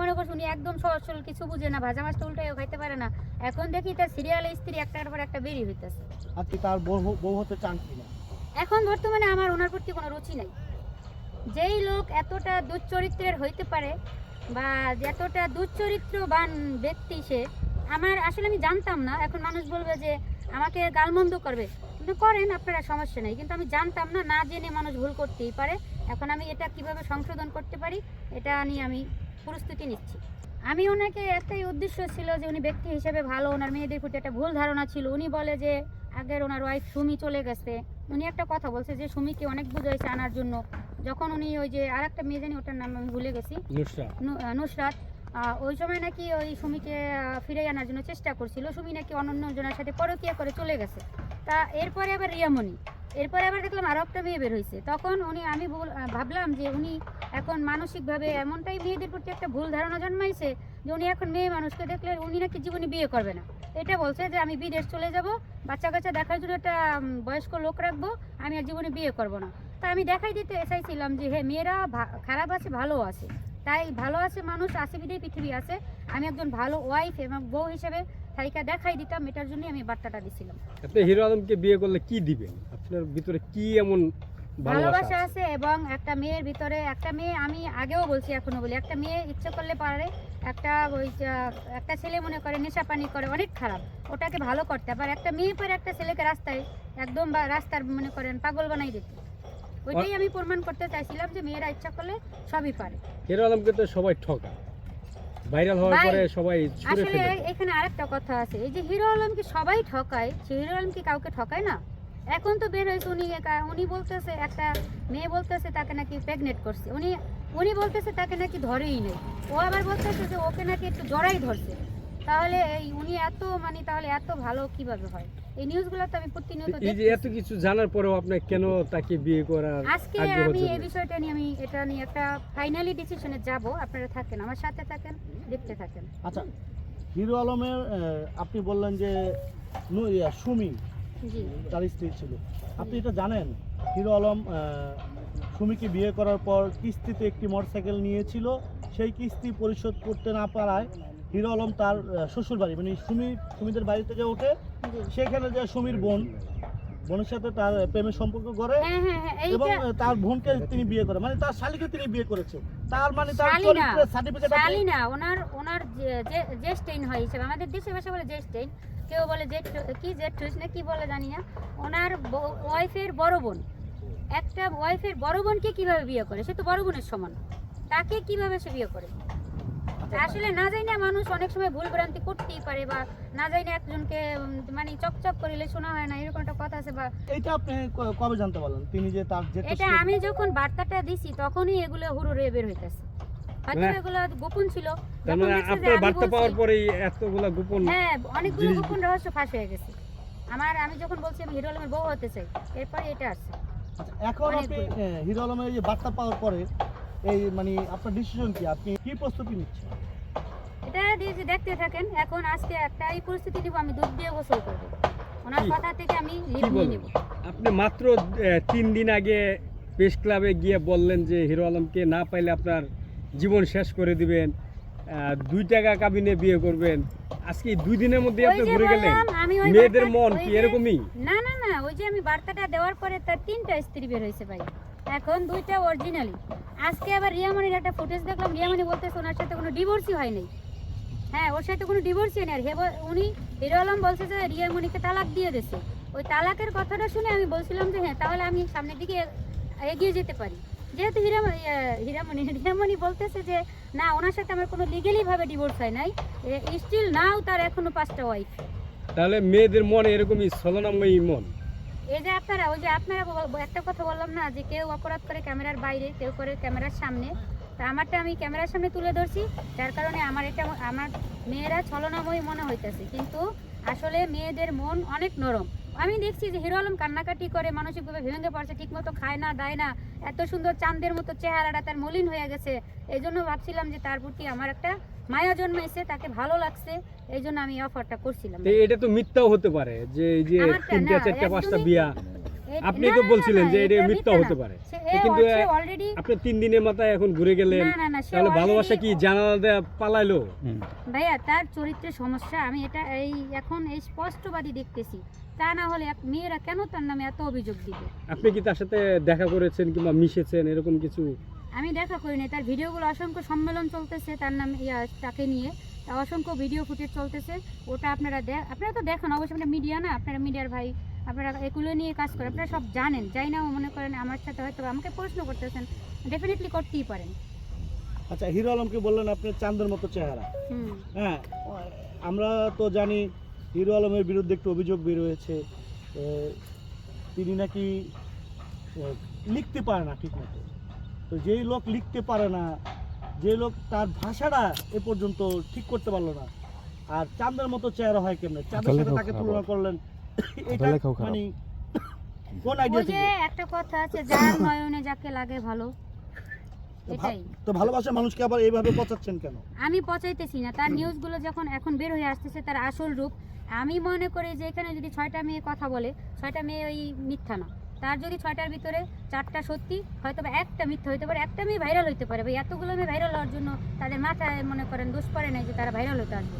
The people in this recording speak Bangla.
মনে করছি উনি একদম সহজ সরল কিছু বুঝে না ভাজা মাছটা উল্টাইও খাইতে পারে না। এখন দেখি তার সিরিয়ালে স্ত্রী একটার পর একটা বেরিয়ে হইতেছে। আপনি তার বউ বউ হতে চান কিনা? এখন বর্তমানে আমার ওনার প্রতি কোনো রুচি নাই। যেই লোক এতটা দুশ্চরিত্রের হইতে পারে বা এতটা দুশ্চরিত্রবান ব্যক্তি সে আমার আসলে আমি জানতাম না। এখন মানুষ বলবে যে আমাকে গালমন্দ করবে। কিন্তু করেন আপনারা সমস্যা নেই। কিন্তু আমি জানতাম না না জেনে মানুষ ভুল করতেই পারে। এখন আমি এটা কীভাবে সংশোধন করতে পারি এটা নিয়ে আমি প্রস্তুতি নিচ্ছি। আমি ওনাকে একটাই উদ্দেশ্য ছিল যে উনি ব্যক্তি হিসেবে ভালো ওনার মেয়েদের প্রতি একটা ভুল ধারণা ছিল। উনি বলে যে আগের ওনার ওয়াইফ সুমি চলে গেছে। উনি একটা কথা বলছে যে সুমিকে অনেক বুঝাইছে আনার জন্য। যখন উনি ওই যে আর একটা মেয়ে জানি ওটার নাম আমি ভুলে গেছি। নুসরা নুসরাত। ওই সময় নাকি ওই সুমিকে ফিরিয়ে আনার জন্য চেষ্টা করছিল। সুমি নাকি অন্য জনের সাথে পরকিয়া করে চলে গেছে। তা এরপরে আবার রিয়ামণি। এরপরে আবার দেখলাম আরও একটা মেয়ে বের হয়েছে তখন উনি, আমি বল- ভাবলাম যে উনি এখন মানসিকভাবে এমনটাই মেয়েদের প্রতি একটা ভুল ধারণা জন্মাইছে যে উনি এখন মেয়ে মানুষকে দেখলে উনি নাকি জীবনে বিয়ে করবে না। এটা বলছে যে আমি বিদেশ চলে যাব, বাচ্চা কাচ্চা দেখার জন্য একটা বয়স্ক লোক রাখব, আমি আর জীবনে বিয়ে করব না। তা আমি দেখাই দিতে চাইছিলাম যে হ্যাঁ মেয়েরা খারাপ আছে ভালো আছে। তাই ভালো আছে মানুষ আছে বিধেই পৃথিবী আছে। আমি একজন ভালো ওয়াইফ এবং বউ হিসেবে তাইকা দেখাই দিতাম এটার জন্যই আমি বার্তাটা দিছিলাম। আপনি হিরো আলমকে বিয়ে করলে কি দিবেন? আপনার ভিতরে কি এমন ভালোবাসা? আছে? এবং একটা মেয়ের ভিতরে একটা মেয়ে আমি আগেও বলছি এখনও বলি একটা মেয়ে ইচ্ছে করলে পারে একটা ওই একটা ছেলে মনে করে নেশা পানি করে অনেক খারাপ। ওটাকে ভালো করতে আবার একটা মেয়ে পরে একটা ছেলেকে রাস্তায় একদম বা রাস্তার মনে করেন পাগল বানাই দিতে। ওইটাই আমি প্রমাণ করতে চাইছিলাম যে মেয়েরা ইচ্ছা করলে সবই পারে। হিরো আলমকে তো সবাই ঠকা। ভাইরাল হওয়ার পরে সবাই আসলে। এখানে আরেকটা কথা আছে। এই যে হিরো আলম কি সবাই ঠকায় সে হিরো আলম কি কাউকে ঠকায় না? এখন তো বের হয়েছে উনি একা- উনি বলতেছে একটা মেয়ে বলতেছে তাকে নাকি প্রেগনেন্ট করছে। উনি উনি বলতেছে তাকে নাকি ধরেই নেই। ও আবার বলতেছে যে ওকে নাকি একটু জড়াই ধরছে। তাহলে এই উনি এত মানে তাহলে এত ভালো কীভাবে হয়? এই নিউজগুলো তো আমি প্রতিনিয়ত এই যে এত কিছু জানার পরেও আপনি কেন তাকে বিয়ে করার আজকে আমি এই বিষয়টা নিয়ে আমি এটা নিয়ে একটা ফাইনালি ডিসিশনে যাব আপনারা থাকেন আমার সাথে থাকেন দেখতে থাকেন। আচ্ছা হিরো আলমের আপনি বললেন যে নু- ইয়া, সুমি জি। তার স্ত্রী ছিল। আপনি এটা জানেন? হিরো আলম সুমিকে বিয়ে করার পর কিস্তিতে একটি মোটরসাইকেল নিয়েছিল সেই কিস্তি পরিশোধ করতে না পারায় হিরো আলম তার শ্বশুর বাড়ি মানে সুমি সুমিদের বাড়ি থেকে ওঠে সেখানে যে সুমির বোন বোনের সাথে তার প্রেমের সম্পর্ক করে হ্যাঁ হ্যাঁ হ্যাঁ এবং তার বোনকে তিনি বিয়ে করে মানে তার শালিকে তিনি বিয়ে করেছেন তার মানে তার। চরিত্রের সার্টিফিকেট শালি না ওনার ওনার যে- যে- জেস্টেইন হয় হিসেবে আমাদের দেশে ভাষা বলে জেস্টেইন কেউ বলে জেট কি জেট না কি বলে জানি না। ওনার ওয়াইফের বড় বোন। একটা ওয়াইফের বড় বোনকে কীভাবে বিয়ে করে? সে তো বড় বোনের সমান। তাকে কীভাবে সে বিয়ে করে? আসলে না যাই না মানুষ অনেক সময় ভুল ভ্রান্তি করতেই পারে বা না যাই না একজনকে মানে চকচক করিলে শোনা হয় না এরকম একটা কথা আছে বা এইটা আপনি কবে জানতে পারলেন? তিনি যে তার যে এটা আমি যখন বার্তাটা দিছি তখনই এগুলো হুড়ো রে বের হইতেছে। হয়তো মানে- এগুলো গোপন ছিল। তার যখন মানে দেখছে যে আপনার বার্তা পাওয়ার পরেই এতগুলা গোপন হ্যাঁ অনেকগুলো জিনিস- গোপন রহস্য ফাঁস হয়ে গেছে। আমার আমি যখন বলছি আমি হিরো আলমের বউ হতে চাই এরপরে এটা আসছে আচ্ছা, এখন আপনি হিরো আলমের যে বার্তা পাওয়ার পরে এই মানে আপনার ডিসিশন কি? আপনি কি প্রস্তুতি নিচ্ছেন? এটা দিয়ে দেখতে থাকেন এখন আজকে একটা এই পরিস্থিতি নিব আমি দুধ দিয়ে গোসল করব। ওনার কথা থেকে আমি নিয়ে নিব। আপনি মাত্র তিন দিন আগে প্রেস ক্লাবে গিয়ে বললেন যে হিরো আলমকে না পাইলে আপনার জীবন শেষ করে দিবেন আহ, দুই টাকা কাবিনে বিয়ে করবেন। আজকে দুই দিনের মধ্যে আপনি ঘুরে গেলেন। আমি ওই মেয়েদের মন কি এরকমই? না না না ওই যে আমি বার্তাটা দেওয়ার পরে তার তিনটা স্ত্রী বের হয়েছে ভাই। এখন দুইটা অরিজিনালি আজকে আবার রিয়ামণির একটা ফুটেজ দেখলাম। রিয়ামণি বলতেছে ওনার সাথে কোনো ডিভোর্সই হয় নাই। হ্যাঁ ওর সাথে কোনো ডিভোর্সই নেই। আর হে উনি হিরো আলম বলছে যে রিয়ামণিকে তালাক দিয়ে দিয়েছে। ওই তালাকের কথাটা শুনে আমি বলছিলাম যে হ্যাঁ তাহলে আমি সামনের দিকে এগিয়ে যেতে পারি। যেহেতু হিরামণি হিরামণি রিয়ামণি বলতেছে যে, না, ওনার সাথে আমার কোনো লিগেলি ভাবে ডিভোর্স হয় নাই। স্টিল নাও তার এখনও পাঁচটা ওয়াইফ তাহলে মেয়েদের মনে এরকমই ছলনাময়ী মন। এই যে আপনারা, ওই যে আপনারা একটা কথা বললাম না, যে কেউ অপরাধ করে ক্যামেরার বাইরে, কেউ করে ক্যামেরার সামনে। তা আমারটা আমি ক্যামেরার সামনে তুলে ধরছি, যার কারণে আমার এটা আমার মেয়েরা ছলনাময়ী মনে হইতেছে। কিন্তু আসলে মেয়েদের মন অনেক নরম। আমি দেখছি যে হিরো আলম কান্নাকাটি করে, মানসিকভাবে ভেঙে পড়ছে, ঠিকমতো খায় না, দায় না, এত সুন্দর চাঁদের মতো চেহারাটা তার মলিন হয়ে গেছে। এই জন্য ভাবছিলাম যে তার প্রতি আমার একটা মায়া জন্মাইছে তাকে ভালো লাগছে এই জন্য আমি অফারটা করছিলাম। এটা তো মিথ্যাও হতে পারে যে এই যে তিনটা চারটা পাঁচটা বিয়া। আপনি তো বলছিলেন যে এটা মিথ্যা হতে পারে। কিন্তু আপনি তিন দিনের মাথায় এখন ঘুরে গেলেন। না না না সে তাহলে ভালোবাসা কি জানালা দেয়া পালাইলো ভাইয়া তার চরিত্রের সমস্যা আমি এটা এই এখন এই স্পষ্টবাদী দেখতেছি। তা না হলে এক মেয়েরা কেন তার নামে এত অভিযোগ দিবে? আপনি কি তার সাথে দেখা করেছেন কিংবা মিশেছেন এরকম কিছু? আমি দেখা করিনি তার ভিডিওগুলো অসংখ্য সম্মেলন চলতেছে তার নাম ইয়া তাকে নিয়ে। অসংখ্য ভিডিও ফুটেজ চলতেছে ওটা আপনারা দেখ আপনারা তো দেখেন অবশ্যই আপনারা মিডিয়া না আপনারা মিডিয়ার ভাই আপনারা এগুলো নিয়ে কাজ করেন আপনারা সব জানেন। যাই না মনে করেন আমার সাথে হয়তো আমাকে প্রশ্ন করতেছেন ডেফিনেটলি করতেই পারেন। আচ্ছা হিরো আলমকে বললেন আপনার চাঁদের মতো চেহারা। হ্যাঁ আমরা তো জানি হিরো আলমের বিরুদ্ধে একটু অভিযোগ বের হয়েছে তিনি নাকি লিখতে পারে না ঠিক মতো তো যেই লোক লিখতে পারে না যে লোক তার ভাষাটা এ পর্যন্ত ঠিক করতে পারল না আর চাঁদের মতো চেহারা হয় কেমনে? চাঁদের সাথে তাকে তুলনা করলেন। এটা মানে কোন আইডিয়া থেকে? একটা কথা আছে যার নয়নে যাকে লাগে ভালো। এটাই। তো ভালোবাসা মানুষকে আবার এইভাবে পচাচ্ছেন কেন? আমি পচাইতেছি না তার নিউজগুলো যখন এখন বের হয়ে আসতেছে তার আসল রূপ। আমি মনে করি যে এখানে যদি ছয়টা মেয়ে কথা বলে ছয়টা মেয়ে ওই মিথ্যা না। তার যদি ছয়টার ভিতরে চারটা সত্যি, হয়তো বা একটা মিথ্যা হইতে পারে, একটা মেয়ে ভাইরাল হইতে পারে। ভাই, এতগুলো মেয়ে ভাইরাল হওয়ার জন্য তাদের মাথায় মনে করেন দোষ পড়ে নাই যে তারা ভাইরাল হতে আসবে।